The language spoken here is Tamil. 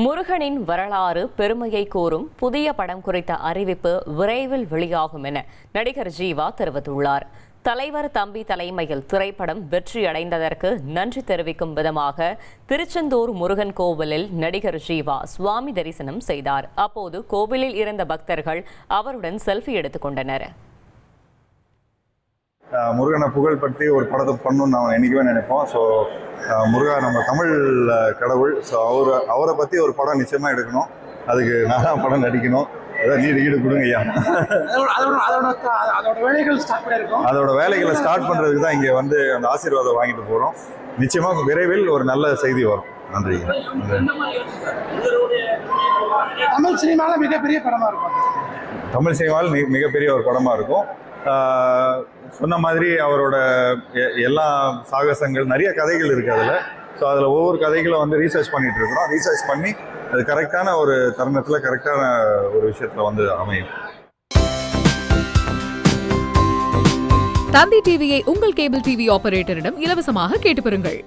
முருகனின் வரலாறு பெருமையை கூறும் புதிய படம் குறித்த அறிவிப்பு விரைவில் வெளியாகும் என நடிகர் ஜீவா தெரிவித்துள்ளார். தலைவர் தம்பி தலைமையில் திரைப்படம் வெற்றியடைந்ததற்கு நன்றி தெரிவிக்கும் விதமாக திருச்செந்தூர் முருகன் கோவிலில் நடிகர் ஜீவா சுவாமி தரிசனம் செய்தார். அப்போது கோவிலில் இருந்த பக்தர்கள் அவருடன் செல்ஃபி எடுத்துக்கொண்டனர் முருகனை புகழ் பற்றி ஒரு படத்தை பண்ணணும்னு நான் என்றைக்குமே நினைப்போம். ஸோ முருகா நம்ம தமிழ் கடவுள். ஸோ அவர் அவரை பற்றி ஒரு படம் நிச்சயமாக எடுக்கணும். அதுக்கு நானா படம் நடிக்கணும். அதோட வேலைகள் ஸ்டார்ட் பண்ணுறதுக்கு தான் இங்கே வந்து அந்த ஆசீர்வாதம் வாங்கிட்டு போகிறோம் நிச்சயமாக விரைவில் ஒரு நல்ல செய்தி வரும். நன்றி தமிழ் சினிமாவில் மிகப்பெரிய படமா இருக்கும். தமிழ் சினிமாவில் மிக மிகப்பெரிய ஒரு படமாக இருக்கும். சொன்ன மாதிரி அவரோட எ- எல்லா சாகசங்கள் நிறைய கதைகள் இருக்குது அதில். ஸோ அதில் ஒவ்வொரு கதைகளும் வந்து ரீசர்ச் பண்ணிட்டு இருக்கிறோம். ரீசர்ச் பண்ணி அது கரெக்டான ஒரு தருணத்தில் கரெக்டான ஒரு விஷயத்தில் வந்து அமையும். தந்தி டிவியை உங்கள் கேபிள் டிவி ஆபரேட்டரிடம் இலவசமாக கேட்டு பெறுங்கள்.